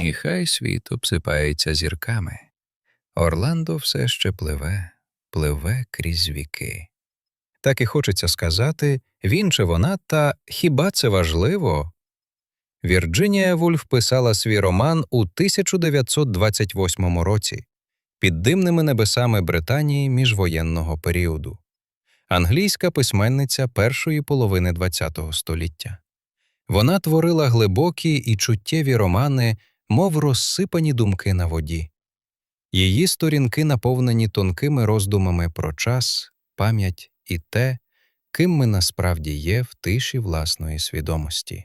і хай світ обсипається зірками. Орландо все ще пливе, пливе крізь віки. Так і хочеться сказати він чи вона, та хіба це важливо? Вірджинія Вульф писала свій роман у 1928 році під димними небесами Британії міжвоєнного періоду. Англійська письменниця першої половини ХХ століття. Вона творила глибокі і чуттєві романи, мов розсипані думки на воді. Її сторінки наповнені тонкими роздумами про час, пам'ять і те, ким ми насправді є в тиші власної свідомості.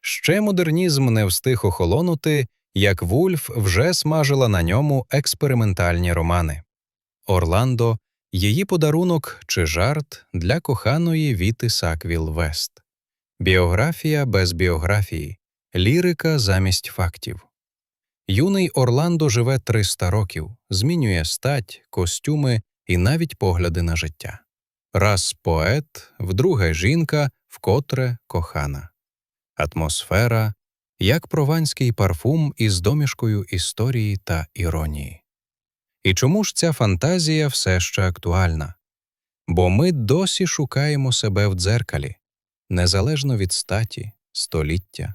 Ще модернізм не встиг охолонути, як Вульф вже смажила на ньому експериментальні романи. Орландо її подарунок чи жарт для коханої Віти Саквіл Вест. Біографія без біографії, лірика замість фактів. Юний Орландо живе 300 років, змінює стать, костюми і навіть погляди на життя. Раз поет, вдруге жінка, вкотре кохана. Атмосфера, як прованський парфум із домішкою історії та іронії. І чому ж ця фантазія все ще актуальна? Бо ми досі шукаємо себе в дзеркалі, незалежно від статі, століття